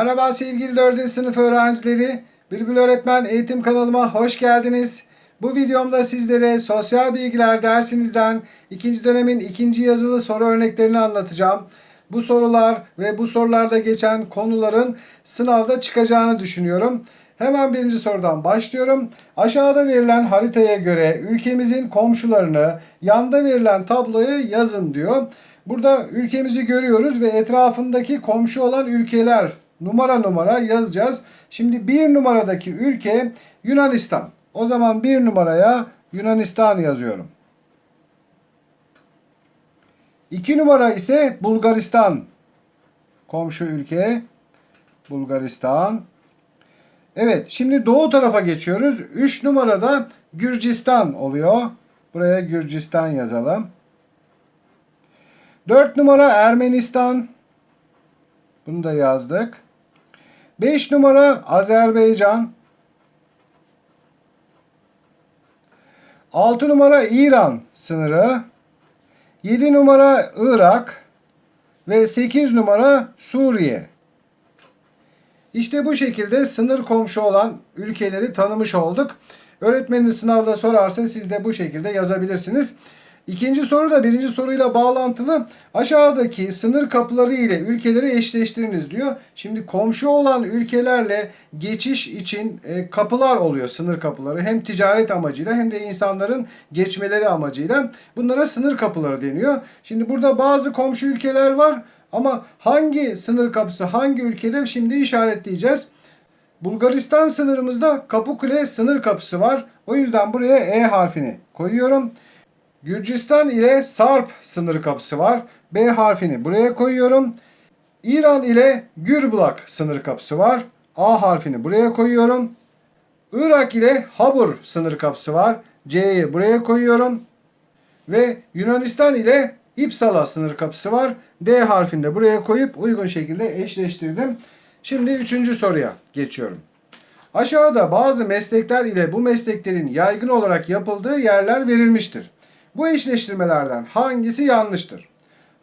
Merhaba sevgili 4. sınıf öğrencileri. Bülbül Öğretmen eğitim kanalıma hoş geldiniz. Bu videomda sizlere sosyal bilgiler dersinizden ikinci dönemin ikinci yazılı soru örneklerini anlatacağım. Bu sorular ve bu sorularda geçen konuların sınavda çıkacağını düşünüyorum. Hemen birinci sorudan başlıyorum. Aşağıda verilen haritaya göre ülkemizin komşularını yanda verilen tabloya yazın diyor. Burada ülkemizi görüyoruz ve etrafındaki komşu olan ülkeler numara numara yazacağız. Şimdi bir numaradaki ülke Yunanistan. O zaman bir numaraya Yunanistan yazıyorum. İki numara ise Bulgaristan. Komşu ülke Bulgaristan. Evet şimdi doğu tarafa geçiyoruz. 3 numarada Gürcistan oluyor. Buraya Gürcistan yazalım. 4 numara Ermenistan. Bunu da yazdık. 5 numara Azerbaycan. 6 numara İran sınırı. 7 numara Irak ve 8 numara Suriye. İşte bu şekilde sınır komşu olan ülkeleri tanımış olduk. Öğretmeniniz sınavda sorarsa siz de bu şekilde yazabilirsiniz. İkinci soru da birinci soruyla bağlantılı. Aşağıdaki sınır kapıları ile ülkeleri eşleştiriniz diyor. Şimdi komşu olan ülkelerle geçiş için e, kapılar oluyor sınır kapıları. Hem ticaret amacıyla hem de insanların geçmeleri amacıyla. Bunlara sınır kapıları deniyor. Şimdi burada bazı komşu ülkeler var. Ama hangi sınır kapısı hangi ülkede şimdi işaretleyeceğiz. Bulgaristan sınırımızda Kapıkule sınır kapısı var. O yüzden buraya E harfini koyuyorum. Gürcistan ile Sarp sınır kapısı var. B harfini buraya koyuyorum. İran ile Gürbulak sınır kapısı var. A harfini buraya koyuyorum. Irak ile Habur sınır kapısı var. C'yi buraya koyuyorum. Ve Yunanistan ile İpsala sınır kapısı var. D harfini de buraya koyup uygun şekilde eşleştirdim. Şimdi üçüncü soruya geçiyorum. Aşağıda bazı meslekler ile bu mesleklerin yaygın olarak yapıldığı yerler verilmiştir. Bu eşleştirmelerden hangisi yanlıştır?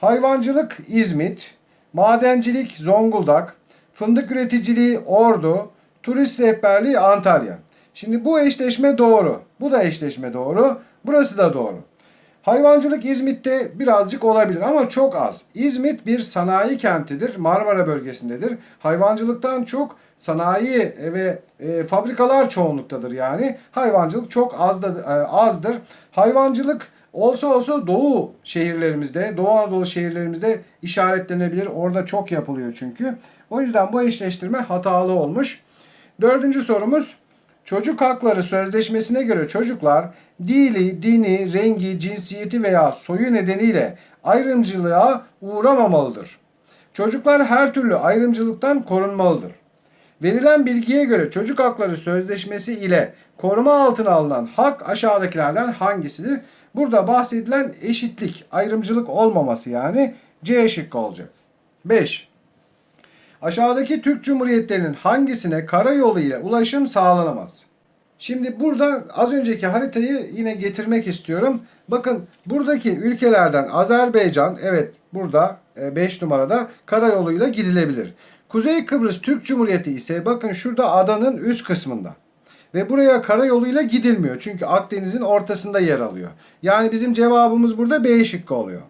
Hayvancılık İzmit, madencilik Zonguldak, fındık üreticiliği Ordu, turist rehberliği Antalya. Şimdi bu eşleşme doğru. Bu da eşleşme doğru. Burası da doğru. Hayvancılık İzmit'te birazcık olabilir ama çok az. İzmit bir sanayi kentidir. Marmara bölgesindedir. Hayvancılıktan çok sanayi ve e, fabrikalar çoğunluktadır yani. Hayvancılık çok az da, e, azdır. Hayvancılık olsa olsa Doğu şehirlerimizde, Doğu Anadolu şehirlerimizde işaretlenebilir. Orada çok yapılıyor çünkü. O yüzden bu eşleştirme hatalı olmuş. Dördüncü sorumuz. Çocuk Hakları Sözleşmesi'ne göre çocuklar dili, dini, rengi, cinsiyeti veya soyu nedeniyle ayrımcılığa uğramamalıdır. Çocuklar her türlü ayrımcılıktan korunmalıdır. Verilen bilgiye göre Çocuk Hakları Sözleşmesi ile koruma altına alınan hak aşağıdakilerden hangisidir? Burada bahsedilen eşitlik, ayrımcılık olmaması yani C şıkkı olacak. 5. Aşağıdaki Türk Cumhuriyetlerinin hangisine karayolu ile ulaşım sağlanamaz? Şimdi burada az önceki haritayı yine getirmek istiyorum. Bakın buradaki ülkelerden Azerbaycan evet burada 5 numarada karayoluyla gidilebilir. Kuzey Kıbrıs Türk Cumhuriyeti ise bakın şurada adanın üst kısmında. Ve buraya karayoluyla gidilmiyor. Çünkü Akdeniz'in ortasında yer alıyor. Yani bizim cevabımız burada B şıkkı oluyor.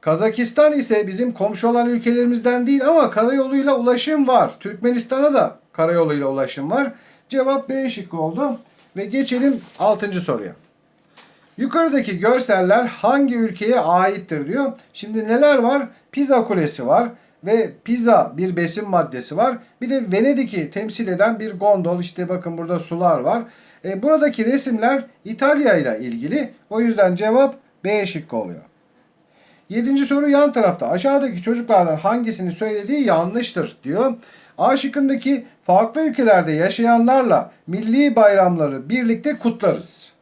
Kazakistan ise bizim komşu olan ülkelerimizden değil ama karayoluyla ulaşım var. Türkmenistan'a da karayoluyla ulaşım var. Cevap B şıkkı oldu. Ve geçelim 6. soruya. Yukarıdaki görseller hangi ülkeye aittir diyor. Şimdi neler var? Pisa Kulesi var ve pizza bir besin maddesi var. Bir de Venedik'i temsil eden bir gondol. İşte bakın burada sular var. E, buradaki resimler İtalya ile ilgili. O yüzden cevap B şıkkı oluyor. Yedinci soru yan tarafta. Aşağıdaki çocuklardan hangisini söylediği yanlıştır diyor. A şıkkındaki farklı ülkelerde yaşayanlarla milli bayramları birlikte kutlarız.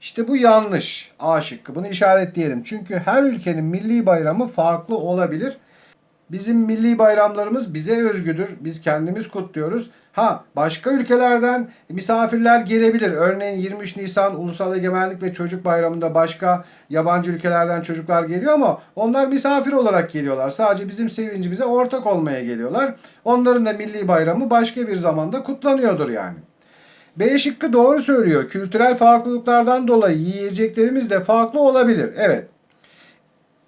İşte bu yanlış. A şıkkı. Bunu işaretleyelim. Çünkü her ülkenin milli bayramı farklı olabilir. Bizim milli bayramlarımız bize özgüdür. Biz kendimiz kutluyoruz. Ha başka ülkelerden misafirler gelebilir. Örneğin 23 Nisan Ulusal Egemenlik ve Çocuk Bayramı'nda başka yabancı ülkelerden çocuklar geliyor ama onlar misafir olarak geliyorlar. Sadece bizim sevincimize ortak olmaya geliyorlar. Onların da milli bayramı başka bir zamanda kutlanıyordur yani. B şıkkı doğru söylüyor. Kültürel farklılıklardan dolayı yiyeceklerimiz de farklı olabilir. Evet.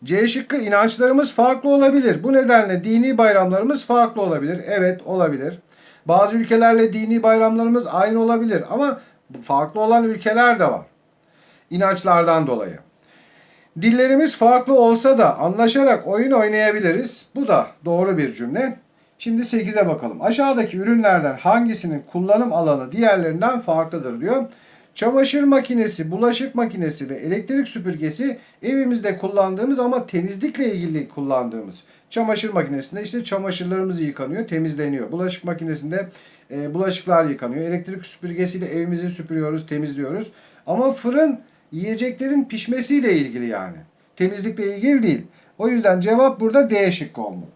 C şıkkı inançlarımız farklı olabilir. Bu nedenle dini bayramlarımız farklı olabilir. Evet olabilir. Bazı ülkelerle dini bayramlarımız aynı olabilir ama farklı olan ülkeler de var. İnançlardan dolayı. Dillerimiz farklı olsa da anlaşarak oyun oynayabiliriz. Bu da doğru bir cümle. Şimdi 8'e bakalım. Aşağıdaki ürünlerden hangisinin kullanım alanı diğerlerinden farklıdır diyor. Çamaşır makinesi, bulaşık makinesi ve elektrik süpürgesi evimizde kullandığımız ama temizlikle ilgili kullandığımız. Çamaşır makinesinde işte çamaşırlarımız yıkanıyor, temizleniyor. Bulaşık makinesinde e, bulaşıklar yıkanıyor. Elektrik süpürgesiyle evimizi süpürüyoruz, temizliyoruz. Ama fırın yiyeceklerin pişmesiyle ilgili yani. Temizlikle ilgili değil. O yüzden cevap burada D şıkkı olmalı.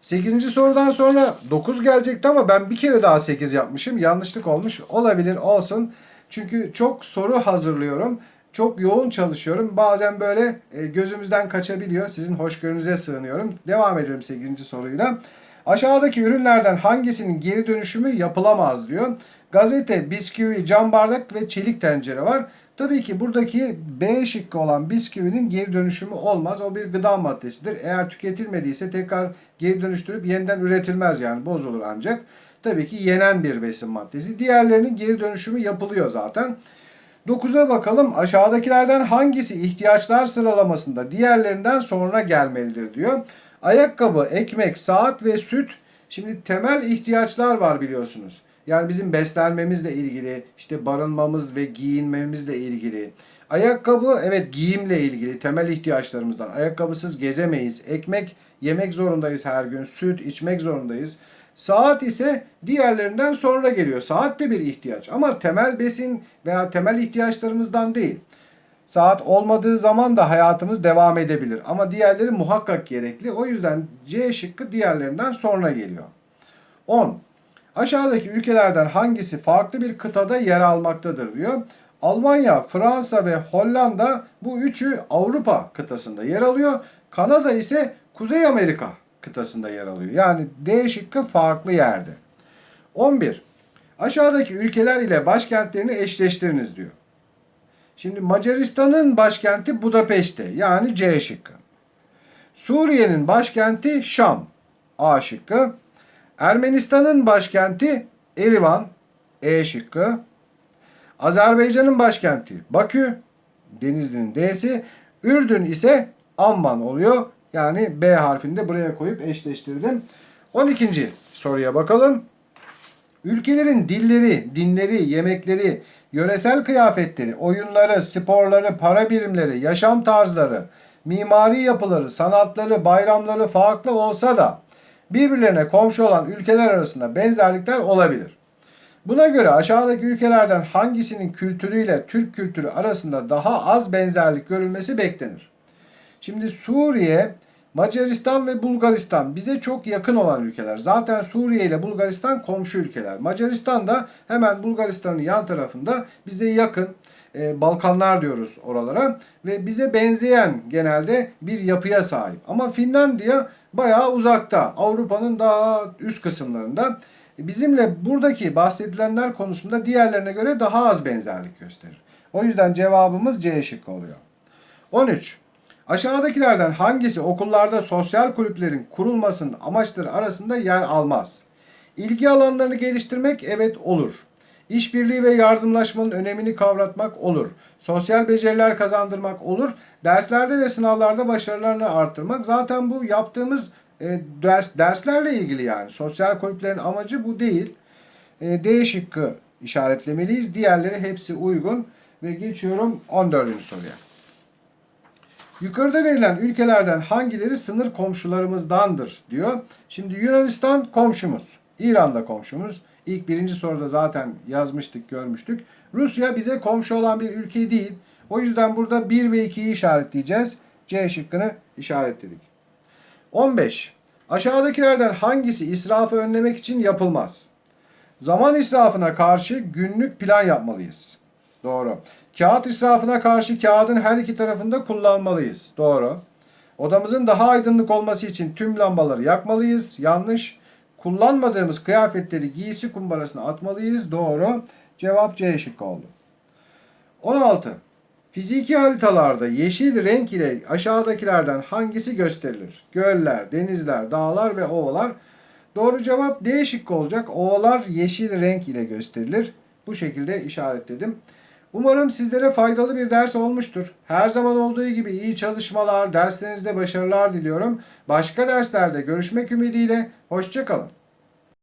8. sorudan sonra 9 gelecekti ama ben bir kere daha 8 yapmışım. Yanlışlık olmuş. Olabilir olsun. Çünkü çok soru hazırlıyorum. Çok yoğun çalışıyorum. Bazen böyle e, gözümüzden kaçabiliyor. Sizin hoşgörünüze sığınıyorum. Devam edelim 8. soruyla. Aşağıdaki ürünlerden hangisinin geri dönüşümü yapılamaz diyor. Gazete, bisküvi, cam bardak ve çelik tencere var. Tabii ki buradaki B şıkkı olan bisküvinin geri dönüşümü olmaz. O bir gıda maddesidir. Eğer tüketilmediyse tekrar geri dönüştürüp yeniden üretilmez yani bozulur ancak. Tabii ki yenen bir besin maddesi. Diğerlerinin geri dönüşümü yapılıyor zaten. 9'a bakalım. Aşağıdakilerden hangisi ihtiyaçlar sıralamasında diğerlerinden sonra gelmelidir diyor. Ayakkabı, ekmek, saat ve süt. Şimdi temel ihtiyaçlar var biliyorsunuz. Yani bizim beslenmemizle ilgili, işte barınmamız ve giyinmemizle ilgili. Ayakkabı evet giyimle ilgili temel ihtiyaçlarımızdan. Ayakkabısız gezemeyiz. Ekmek yemek zorundayız her gün. Süt içmek zorundayız. Saat ise diğerlerinden sonra geliyor. Saat de bir ihtiyaç ama temel besin veya temel ihtiyaçlarımızdan değil. Saat olmadığı zaman da hayatımız devam edebilir ama diğerleri muhakkak gerekli. O yüzden C şıkkı diğerlerinden sonra geliyor. 10. Aşağıdaki ülkelerden hangisi farklı bir kıtada yer almaktadır diyor. Almanya, Fransa ve Hollanda bu üçü Avrupa kıtasında yer alıyor. Kanada ise Kuzey Amerika kıtasında yer alıyor. Yani D şıkkı farklı yerde. 11. Aşağıdaki ülkeler ile başkentlerini eşleştiriniz diyor. Şimdi Macaristan'ın başkenti Budapeşte yani C şıkkı. Suriye'nin başkenti Şam A şıkkı. Ermenistan'ın başkenti Erivan E şıkkı. Azerbaycan'ın başkenti Bakü Denizli'nin D'si. Ürdün ise Amman oluyor. Yani B harfini de buraya koyup eşleştirdim. 12. soruya bakalım. Ülkelerin dilleri, dinleri, yemekleri, yöresel kıyafetleri, oyunları, sporları, para birimleri, yaşam tarzları, mimari yapıları, sanatları, bayramları farklı olsa da birbirlerine komşu olan ülkeler arasında benzerlikler olabilir. Buna göre aşağıdaki ülkelerden hangisinin kültürüyle Türk kültürü arasında daha az benzerlik görülmesi beklenir? Şimdi Suriye, Macaristan ve Bulgaristan bize çok yakın olan ülkeler. Zaten Suriye ile Bulgaristan komşu ülkeler. Macaristan da hemen Bulgaristan'ın yan tarafında bize yakın. E, Balkanlar diyoruz oralara ve bize benzeyen genelde bir yapıya sahip. Ama Finlandiya bayağı uzakta. Avrupa'nın daha üst kısımlarında. Bizimle buradaki bahsedilenler konusunda diğerlerine göre daha az benzerlik gösterir. O yüzden cevabımız C şıkkı oluyor. 13. Aşağıdakilerden hangisi okullarda sosyal kulüplerin kurulmasının amaçları arasında yer almaz? İlgi alanlarını geliştirmek evet olur. İşbirliği ve yardımlaşmanın önemini kavratmak olur. Sosyal beceriler kazandırmak olur. Derslerde ve sınavlarda başarılarını arttırmak. Zaten bu yaptığımız e, ders derslerle ilgili yani. Sosyal kulüplerin amacı bu değil. E, D şıkkı işaretlemeliyiz. Diğerleri hepsi uygun. Ve geçiyorum 14. soruya. Yukarıda verilen ülkelerden hangileri sınır komşularımızdandır diyor. Şimdi Yunanistan komşumuz. İran da komşumuz. İlk birinci soruda zaten yazmıştık, görmüştük. Rusya bize komşu olan bir ülke değil. O yüzden burada 1 ve 2'yi işaretleyeceğiz. C şıkkını işaretledik. 15. Aşağıdakilerden hangisi israfı önlemek için yapılmaz? Zaman israfına karşı günlük plan yapmalıyız. Doğru. Kağıt israfına karşı kağıdın her iki tarafında kullanmalıyız. Doğru. Odamızın daha aydınlık olması için tüm lambaları yakmalıyız. Yanlış. Kullanmadığımız kıyafetleri giysi kumbarasına atmalıyız. Doğru. Cevap C şıkkı oldu. 16. Fiziki haritalarda yeşil renk ile aşağıdakilerden hangisi gösterilir? Göller, denizler, dağlar ve ovalar. Doğru cevap D şıkkı olacak. Ovalar yeşil renk ile gösterilir. Bu şekilde işaretledim. Umarım sizlere faydalı bir ders olmuştur. Her zaman olduğu gibi iyi çalışmalar, derslerinizde başarılar diliyorum. Başka derslerde görüşmek ümidiyle. Hoşçakalın.